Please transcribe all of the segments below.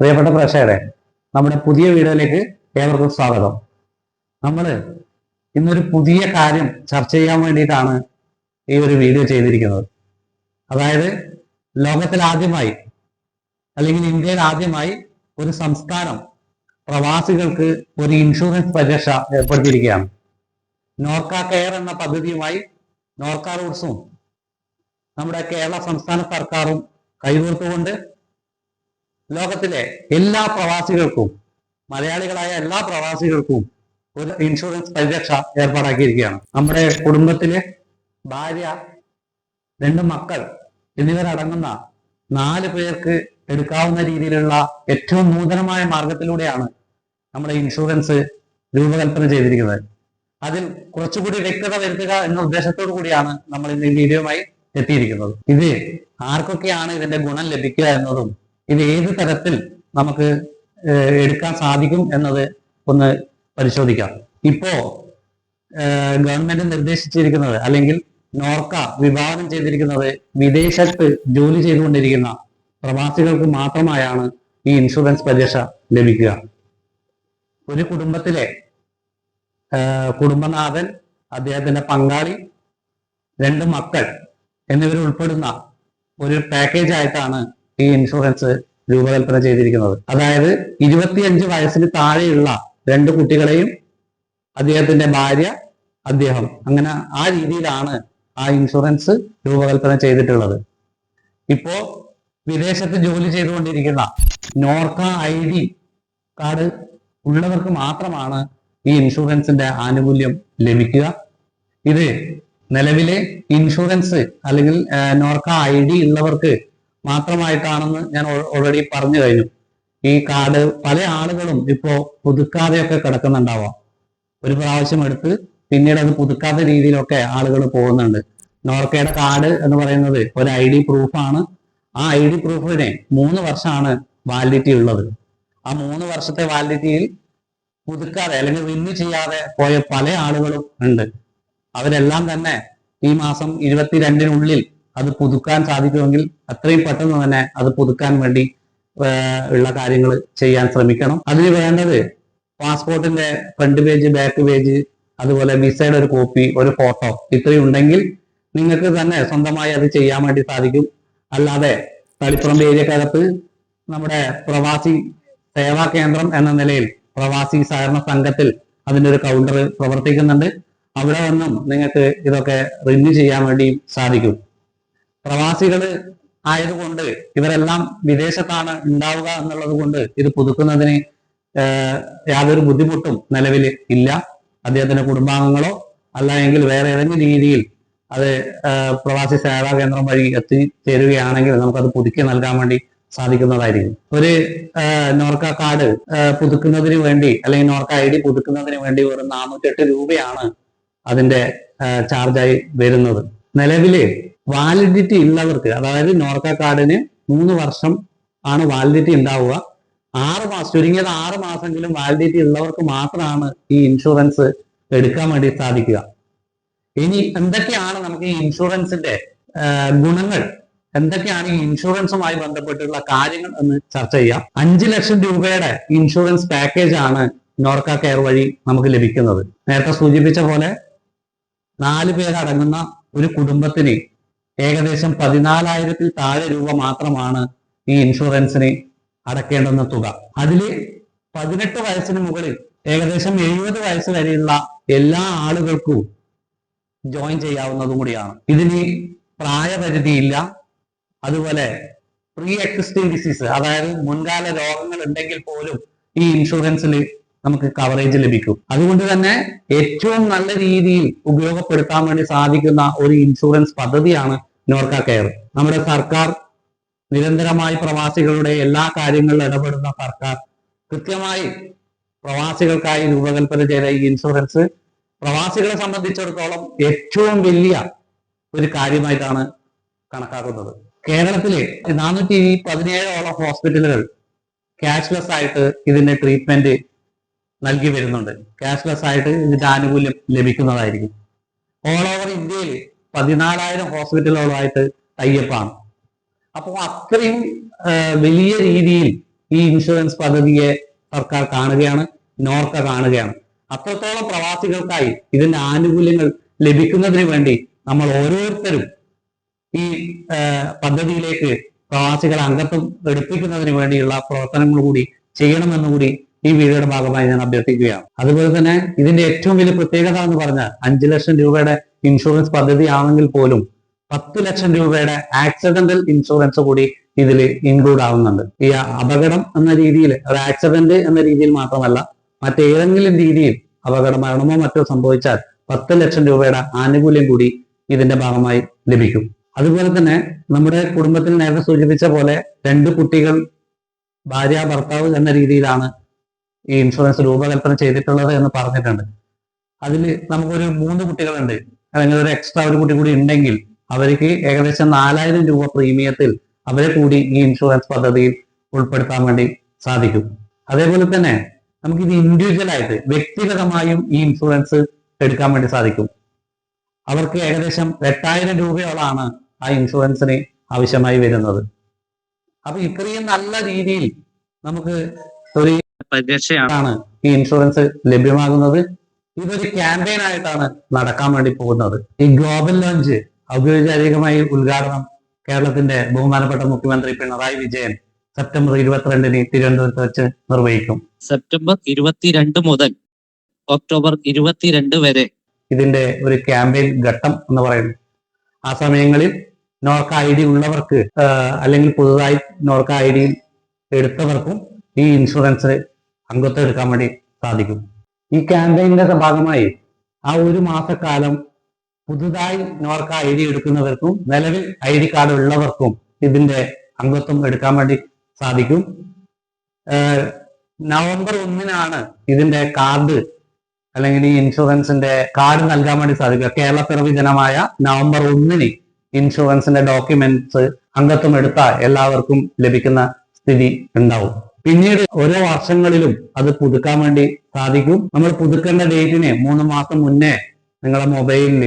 പ്രിയപ്പെട്ട പ്രേക്ഷകരെ നമ്മുടെ പുതിയ വീഡിയോയിലേക്ക് ഏവർക്കും സ്വാഗതം. നമ്മൾ ഇന്നൊരു പുതിയ കാര്യം ചർച്ച ചെയ്യാൻ വേണ്ടിയിട്ടാണ് ഈ ഒരു വീഡിയോ ചെയ്തിരിക്കുന്നത്. അതായത് ലോകത്തിൽ ആദ്യമായി അല്ലെങ്കിൽ ഇന്ത്യയിൽ ആദ്യമായി ഒരു സംസ്ഥാനം പ്രവാസികൾക്ക് ഒരു ഇൻഷുറൻസ് പരിരക്ഷ ഏർപ്പെടുത്തിയിരിക്കുകയാണ്. നോർക്ക കെയർ എന്ന പദ്ധതിയുമായി നോർക്ക റൂട്ട്സും നമ്മുടെ കേരള സംസ്ഥാന സർക്കാരും കൈകോർത്തുകൊണ്ട് ലോകത്തിലെ എല്ലാ പ്രവാസികൾക്കും മലയാളികളായ എല്ലാ പ്രവാസികൾക്കും ഒരു ഇൻഷുറൻസ് പരിരക്ഷ ഏർപ്പാടാക്കിയിരിക്കുകയാണ്. നമ്മുടെ കുടുംബത്തിലെ ഭാര്യ രണ്ട് മക്കൾ എന്നിവരടങ്ങുന്ന നാല് പേർക്ക് എടുക്കാവുന്ന രീതിയിലുള്ള ഏറ്റവും നൂതനമായ മാർഗത്തിലൂടെയാണ് നമ്മുടെ ഇൻഷുറൻസ് രൂപകൽപ്പന ചെയ്തിരിക്കുന്നത്. അതിൽ കുറച്ചുകൂടി വ്യക്തത വരുത്തുക എന്ന ഉദ്ദേശത്തോടു കൂടിയാണ് നമ്മൾ ഇന്ന് ഈ വീഡിയോയുമായി എത്തിയിരിക്കുന്നത്. ഇത് ആർക്കൊക്കെയാണ് ഇതിന്റെ ഗുണം ലഭിക്കുക എന്നതും ഇത് ഏത് തരത്തിൽ നമുക്ക് എടുക്കാൻ സാധിക്കും എന്നത് ഒന്ന് പരിശോധിക്കാം. ഇപ്പോ ഗവൺമെന്റ് നിർദ്ദേശിച്ചിരിക്കുന്നത് അല്ലെങ്കിൽ നോർക്ക വിഭാവനം ചെയ്തിരിക്കുന്നത് വിദേശത്ത് ജോലി ചെയ്തുകൊണ്ടിരിക്കുന്ന പ്രവാസികൾക്ക് മാത്രമായാണ് ഈ ഇൻഷുറൻസ് പരിരക്ഷ ലഭിക്കുക. ഒരു കുടുംബത്തിലെ കുടുംബനാഥൻ അദ്ദേഹത്തിന്റെ പങ്കാളി രണ്ട് മക്കൾ എന്നിവരുൾപ്പെടുന്ന ഒരു പാക്കേജ് ആയിട്ടാണ് ഈ ഇൻഷുറൻസ് രൂപകൽപ്പന ചെയ്തിരിക്കുന്നത്. അതായത് ഇരുപത്തിയഞ്ച് വയസ്സിന് താഴെയുള്ള രണ്ട് കുട്ടികളെയും അദ്ദേഹത്തിന്റെ ഭാര്യ അദ്ദേഹം. അങ്ങനെ ആ രീതിയിലാണ് ആ ഇൻഷുറൻസ് രൂപകൽപ്പന ചെയ്തിട്ടുള്ളത്. ഇപ്പോ വിദേശത്ത് ജോലി ചെയ്തുകൊണ്ടിരിക്കുന്ന നോർക്ക ഐ ഡി കാർഡ് ഉള്ളവർക്ക് മാത്രമാണ് ഈ ഇൻഷുറൻസിന്റെ ആനുകൂല്യം ലഭിക്കുക. ഇത് നിലവിലെ ഇൻഷുറൻസ് അല്ലെങ്കിൽ നോർക്ക ഐ ഡി ഉള്ളവർക്ക് മാത്രമായിട്ടാണെന്ന് ഞാൻ ഓൾറെഡി പറഞ്ഞു കഴിഞ്ഞു. ഈ കാർഡ് പല ആളുകളും ഇപ്പോ പുതുക്കാതെയൊക്കെ കിടക്കുന്നുണ്ടാവാം. ഒരു പ്രാവശ്യം എടുത്ത് പിന്നീട് അത് പുതുക്കാത്ത രീതിയിലൊക്കെ ആളുകൾ പോകുന്നുണ്ട്. നോർക്കയുടെ കാർഡ് എന്ന് പറയുന്നത് ഒരു ഐ ഡി പ്രൂഫാണ് ആ ഐ ഡി പ്രൂഫിനെ മൂന്ന് വർഷമാണ് വാലിഡിറ്റി ഉള്ളത്. ആ മൂന്ന് വർഷത്തെ വാലിഡിറ്റിയിൽ പുതുക്കാതെ അല്ലെങ്കിൽ റിന്യൂ ചെയ്യാതെ പോയ പല ആളുകളും ഉണ്ട്. അവരെല്ലാം തന്നെ ഈ മാസം ഇരുപത്തിരണ്ടിനുള്ളിൽ അത് പുതുക്കാൻ സാധിക്കുമെങ്കിൽ അത്രയും പെട്ടെന്ന് തന്നെ അത് പുതുക്കാൻ വേണ്ടി ഉള്ള കാര്യങ്ങൾ ചെയ്യാൻ ശ്രമിക്കണം. അതിന് വേണ്ടത് പാസ്പോർട്ടിന്റെ ഫ്രണ്ട് പേജ് ബാക്ക് പേജ് അതുപോലെ വിസയുടെ ഒരു കോപ്പി ഒരു ഫോട്ടോ ഇത്രയും ഉണ്ടെങ്കിൽ നിങ്ങൾക്ക് തന്നെ സ്വന്തമായി അത് ചെയ്യാൻ വേണ്ടി സാധിക്കും. അല്ലാതെ തളിപ്പുറം ഏരിയക്കകത്ത് നമ്മുടെ പ്രവാസി സേവാ കേന്ദ്രം എന്ന നിലയിൽ പ്രവാസി സഹകരണ സംഘത്തിൽ അതിന്റെ ഒരു കൗണ്ടർ പ്രവർത്തിക്കുന്നുണ്ട്. അവിടെ നിന്നും നിങ്ങൾക്ക് ഇതൊക്കെ റിന്യൂ ചെയ്യാൻ വേണ്ടി സാധിക്കും. പ്രവാസികൾ ആയതുകൊണ്ട് ഇവരെല്ലാം വിദേശത്താണ് ഉണ്ടാവുക എന്നുള്ളത് കൊണ്ട് ഇത് പുതുക്കുന്നതിന് യാതൊരു ബുദ്ധിമുട്ടും നിലവിൽ ഇല്ല. അദ്ദേഹത്തിന്റെ കുടുംബാംഗങ്ങളോ അല്ല എങ്കിൽ വേറെ ഏതെങ്കിലും രീതിയിൽ അത് പ്രവാസി സേവാ കേന്ദ്രം വഴി എത്തിച്ചേരുകയാണെങ്കിൽ നമുക്കത് പുതുക്കി നൽകാൻ വേണ്ടി സാധിക്കുന്നതായിരിക്കും. ഒരു നോർക്ക കാർഡ് പുതുക്കുന്നതിന് വേണ്ടി അല്ലെങ്കിൽ നോർക്ക ഐ ഡി പുതുക്കുന്നതിന് വേണ്ടി ഒരു നാനൂറ്റെട്ട് രൂപയാണ് അതിന്റെ ചാർജായി വരുന്നത്. നിലവിൽ വാലിഡിറ്റി ഉള്ളവർക്ക് അതായത് നോർക്ക കാർഡിന് മൂന്ന് വർഷം ആണ് വാലിഡിറ്റി ഉണ്ടാവുക ആറ് മാസം ചുരുങ്ങിയത് ആറ് മാസമെങ്കിലും വാലിഡിറ്റി ഉള്ളവർക്ക് മാത്രമാണ് ഈ ഇൻഷുറൻസ് എടുക്കാൻ വേണ്ടി സാധിക്കുക. ഇനി എന്തൊക്കെയാണ് നമുക്ക് ഈ ഇൻഷുറൻസിന്റെ ഗുണങ്ങൾ? എന്തൊക്കെയാണ് ഈ ഇൻഷുറൻസുമായി ബന്ധപ്പെട്ടുള്ള കാര്യങ്ങൾ എന്ന് ചർച്ച ചെയ്യാം. അഞ്ചു ലക്ഷം രൂപയുടെ ഇൻഷുറൻസ് പാക്കേജ് ആണ് നോർക്ക കെയർ വഴി നമുക്ക് ലഭിക്കുന്നത്. നേരത്തെ സൂചിപ്പിച്ച പോലെ നാല് പേരടങ്ങുന്ന ഒരു കുടുംബത്തിന് ഏകദേശം പതിനാലായിരത്തിൽ താഴെ രൂപ മാത്രമാണ് ഈ ഇൻഷുറൻസിന് അടക്കേണ്ടുന്ന തുക. അതിൽ പതിനെട്ട് വയസ്സിന് മുകളിൽ ഏകദേശം എഴുപത് വയസ്സ് വരെയുള്ള എല്ലാ ആളുകൾക്കും ജോയിൻ ചെയ്യാവുന്നതും കൂടിയാണ്. ഇതിന് പ്രായപരിധിയില്ല. അതുപോലെ പ്രീ എക്സിസ്റ്റിംഗ് ഡിസീസ് അതായത് മുൻകാല രോഗങ്ങൾ ഉണ്ടെങ്കിൽ പോലും ഈ ഇൻഷുറൻസിൽ നമുക്ക് കവറേജ് ലഭിക്കും. അതുകൊണ്ട് തന്നെ ഏറ്റവും നല്ല രീതിയിൽ ഉപയോഗപ്പെടുത്താൻ വേണ്ടി സാധിക്കുന്ന ഒരു ഇൻഷുറൻസ് പദ്ധതിയാണ് നോർക്ക കെയർ. നമ്മുടെ സർക്കാർ നിരന്തരമായി പ്രവാസികളുടെ എല്ലാ കാര്യങ്ങളിലും ഇടപെടുന്ന സർക്കാർ. കൃത്യമായി പ്രവാസികൾക്കായി രൂപകൽപ്പന ചെയ്ത ഈ ഇൻഷുറൻസ് പ്രവാസികളെ സംബന്ധിച്ചിടത്തോളം ഏറ്റവും വലിയ ഒരു കാര്യമായിട്ടാണ് കണക്കാക്കുന്നത്. കേരളത്തിലെ നാനൂറ്റി പതിനേഴോളം ഹോസ്പിറ്റലുകൾ ക്യാഷ്ലെസ് ആയിട്ട് ഇതിന്റെ ട്രീറ്റ്മെന്റ് നൽകി വരുന്നുണ്ട്. ക്യാഷ്ലെസ് ആയിട്ട് ഇതിന്റെ ആനുകൂല്യം ലഭിക്കുന്നതായിരിക്കും. ഓൾ ഓവർ ഇന്ത്യയിൽ പതിനാലായിരം ഹോസ്പിറ്റലുകളുമായിട്ട് ടൈപ്പാണ് അപ്പോൾ അത്രയും വലിയ രീതിയിൽ ഈ ഇൻഷുറൻസ് പദ്ധതിയെ സർക്കാർ കാണുകയാണ് നോർക്ക കാണുകയാണ്. അത്രത്തോളം പ്രവാസികൾക്കായി ഇതിന്റെ ആനുകൂല്യങ്ങൾ ലഭിക്കുന്നതിന് വേണ്ടി നമ്മൾ ഓരോരുത്തരും ഈ പദ്ധതിയിലേക്ക് പ്രവാസികളെ അംഗത്വം എടുപ്പിക്കുന്നതിന് വേണ്ടിയുള്ള പ്രവർത്തനങ്ങൾ കൂടി ചെയ്യണമെന്ന് കൂടി ഈ വീഡിയോയുടെ ഭാഗമായി ഞാൻ അഭ്യർത്ഥിക്കുകയാണ്. അതുപോലെ തന്നെ ഇതിന്റെ ഏറ്റവും വലിയ പ്രത്യേകത എന്ന് പറഞ്ഞാൽ അഞ്ചു ലക്ഷം രൂപയുടെ ഇൻഷുറൻസ് പദ്ധതി ആണെങ്കിൽ പോലും പത്ത് ലക്ഷം രൂപയുടെ ആക്സിഡന്റൽ ഇൻഷുറൻസ് കൂടി ഇതിൽ ഇൻക്ലൂഡ് ആവുന്നുണ്ട്. ഈ അപകടം എന്ന രീതിയിൽ ഒരു ആക്സിഡന്റ് എന്ന രീതിയിൽ മാത്രമല്ല മറ്റേതെങ്കിലും രീതിയിൽ അപകട മരണമോ മറ്റോ സംഭവിച്ചാൽ പത്ത് ലക്ഷം രൂപയുടെ ആനുകൂല്യം കൂടി ഇതിന്റെ ഭാഗമായി ലഭിക്കും. അതുപോലെ തന്നെ നമ്മുടെ കുടുംബത്തിൽ നേരത്തെ സൂചിപ്പിച്ച പോലെ രണ്ട് കുട്ടികൾ ഭാര്യ ഭർത്താവ് എന്ന രീതിയിലാണ് ഈ ഇൻഷുറൻസ് രൂപകൽപ്പന ചെയ്തിട്ടുള്ളത് എന്ന് പറഞ്ഞിട്ടുണ്ട്. അതിൽ നമുക്കൊരു മൂന്ന് കുട്ടികളുണ്ട്. അല്ലെങ്കിൽ ഒരു എക്സ്ട്രാ ഒരു കുട്ടി കൂടി ഉണ്ടെങ്കിൽ അവർക്ക് ഏകദേശം നാലായിരം രൂപ പ്രീമിയത്തിൽ അവരെ കൂടി ഈ ഇൻഷുറൻസ് പദ്ധതിയിൽ ഉൾപ്പെടുത്താൻ വേണ്ടി സാധിക്കും. അതേപോലെ തന്നെ നമുക്ക് ഇത് ഇൻഡിവിജ്വൽ ആയിട്ട് വ്യക്തിഗതമായും ഈ ഇൻഷുറൻസ് എടുക്കാൻ വേണ്ടി സാധിക്കും. അവർക്ക് ഏകദേശം എട്ടായിരം രൂപയോളാണ് ആ ഇൻഷുറൻസിന് ആവശ്യമായി വരുന്നത്. അപ്പൊ ഇത്രയും നല്ല രീതിയിൽ നമുക്ക് ഒരു പരിരക്ഷയാണ് ഈ ഇൻഷുറൻസ് ലഭ്യമാകുന്നത്. ഇതൊരു ക്യാമ്പയിൻ ആയിട്ടാണ് നടക്കാൻ വേണ്ടി പോകുന്നത്. ഈ ഗ്ലോബൽ ലോഞ്ച് ഔദ്യോഗികമായി ഉദ്ഘാടനം കേരളത്തിന്റെ ബഹുമാനപ്പെട്ട മുഖ്യമന്ത്രി പിണറായി വിജയൻ സെപ്റ്റംബർ ഇരുപത്തിരണ്ടിന് തിരുവനന്തപുരത്ത് വെച്ച് നിർവഹിക്കും. സെപ്റ്റംബർ ഇരുപത്തിരണ്ട് മുതൽ ഒക്ടോബർ ഇരുപത്തിരണ്ട് വരെ ഇതിന്റെ ഒരു ക്യാമ്പയിൻ ഘട്ടം എന്ന് പറയുന്നു. ആ സമയങ്ങളിൽ നോർക്ക ഐ ഡി ഉള്ളവർക്ക് അല്ലെങ്കിൽ പുതുതായി നോർക്ക ഐ ഡി എടുത്തവർക്കും ഈ ഇൻഷുറൻസ് അംഗത്വം എടുക്കാൻ വേണ്ടി സാധിക്കും. ഈ ക്യാമ്പയിന്റെ ഭാഗമായി ആ ഒരു മാസക്കാലം പുതുതായി നോർക്ക ഐ ഡി എടുക്കുന്നവർക്കും നിലവിൽ ഐ ഡി കാർഡ് ഉള്ളവർക്കും ഇതിന്റെ അംഗത്വം എടുക്കാൻ വേണ്ടി സാധിക്കും. നവംബർ ഒന്നിനാണ് ഇതിന്റെ കാർഡ് അല്ലെങ്കിൽ ഈ ഇൻഷുറൻസിന്റെ കാർഡ് നൽകാൻ വേണ്ടി സാധിക്കുക. കേരളപ്പിറവി പിറവി ദിനമായ നവംബർ ഒന്നിന് ഇൻഷുറൻസിന്റെ ഡോക്യുമെന്റ്സ് അംഗത്വം എടുത്ത എല്ലാവർക്കും ലഭിക്കുന്ന സ്ഥിതി ഉണ്ടാവും. പിന്നീട് ഓരോ വർഷങ്ങളിലും അത് പുതുക്കാൻ വേണ്ടി സാധിക്കും. നമ്മൾ പുതുക്കേണ്ട ഡേറ്റിന് മൂന്ന് മാസം മുന്നേ നിങ്ങളുടെ മൊബൈലിൽ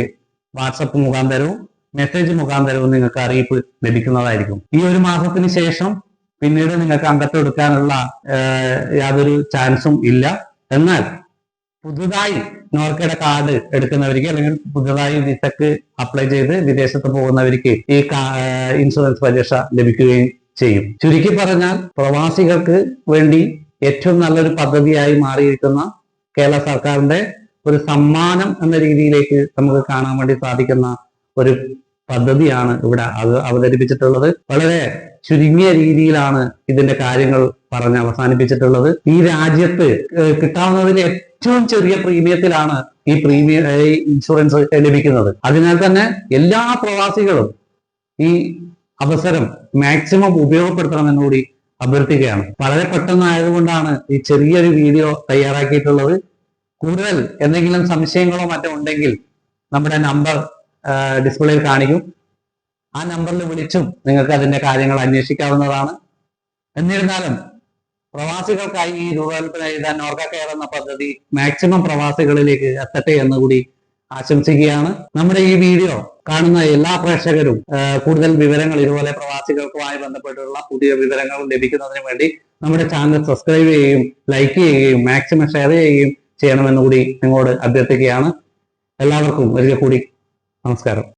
വാട്സപ്പ് മുഖാന്തരവും മെസ്സേജ് മുഖാന്തരവും നിങ്ങൾക്ക് അറിയിപ്പ് ലഭിക്കുന്നതായിരിക്കും. ഈ ഒരു മാസത്തിന് ശേഷം പിന്നീട് നിങ്ങൾക്ക് അംഗത്വം എടുക്കാനുള്ള യാതൊരു ചാൻസും ഇല്ല. എന്നാൽ പുതുതായി നോർക്കയുടെ കാർഡ് എടുക്കുന്നവർക്ക് അല്ലെങ്കിൽ പുതുതായി വിസക്ക് അപ്ലൈ ചെയ്ത് വിദേശത്ത് പോകുന്നവർക്ക് ഈ ഇൻഷുറൻസ് പരീക്ഷ ലഭിക്കുകയും ചെയ്യും. ചുരുക്കി പറഞ്ഞാൽ പ്രവാസികൾക്ക് വേണ്ടി ഏറ്റവും നല്ലൊരു പദ്ധതിയായി മാറിയിരിക്കുന്ന കേരള സർക്കാരിന്റെ ഒരു സമ്മാനം എന്ന രീതിയിലേക്ക് നമുക്ക് കാണാൻ വേണ്ടി സാധിക്കുന്ന ഒരു പദ്ധതിയാണ് ഇവിടെ അത് അവതരിപ്പിച്ചിട്ടുള്ളത്. വളരെ ചുരുങ്ങിയ രീതിയിലാണ് ഇതിന്റെ കാര്യങ്ങൾ പറഞ്ഞ് അവസാനിപ്പിച്ചിട്ടുള്ളത്. ഈ രാജ്യത്ത് കിട്ടാവുന്നതിൽ ഏറ്റവും ചെറിയ പ്രീമിയത്തിലാണ് ഈ പ്രീമിയം ഇൻഷുറൻസ് ലഭിക്കുന്നത്. അതിനാൽ തന്നെ എല്ലാ പ്രവാസികളും ഈ അവസരം മാക്സിമം ഉപയോഗപ്പെടുത്തണമെന്ന് കൂടി അഭ്യർത്ഥിക്കുകയാണ്. വളരെ പെട്ടെന്ന് ആയതുകൊണ്ടാണ് ഈ ചെറിയൊരു വീഡിയോ തയ്യാറാക്കിയിട്ടുള്ളത്. കൂടുതൽ എന്തെങ്കിലും സംശയങ്ങളോ മറ്റോ ഉണ്ടെങ്കിൽ നമ്മുടെ നമ്പർ ഡിസ്പ്ലേയിൽ കാണിക്കും. ആ നമ്പറിൽ വിളിച്ചും നിങ്ങൾക്ക് അതിന്റെ കാര്യങ്ങൾ അന്വേഷിക്കാവുന്നതാണ്. എന്നിരുന്നാലും പ്രവാസികൾക്കായി ഈ രൂപകൽപ്പന എഴുതാൻ നോർക്ക കെയർ എന്ന പദ്ധതി മാക്സിമം പ്രവാസികളിലേക്ക് എത്തട്ടെ എന്നുകൂടി ആശംസിക്കുകയാണ്. നമ്മുടെ ഈ വീഡിയോ കാണുന്ന എല്ലാ പ്രേക്ഷകരും കൂടുതൽ വിവരങ്ങൾ ഇതുപോലെ പ്രവാസികൾക്കുമായി ബന്ധപ്പെട്ടുള്ള പുതിയ വിവരങ്ങൾ ലഭിക്കുന്നതിന് വേണ്ടി നമ്മുടെ ചാനൽ സബ്സ്ക്രൈബ് ചെയ്യുകയും ലൈക്ക് ചെയ്യുകയും മാക്സിമം ഷെയർ ചെയ്യുകയും ചെയ്യണമെന്ന് കൂടി നിങ്ങളോട് അഭ്യർത്ഥിക്കുകയാണ്. എല്ലാവർക്കും ഒരിക്കൽ കൂടി നമസ്കാരം.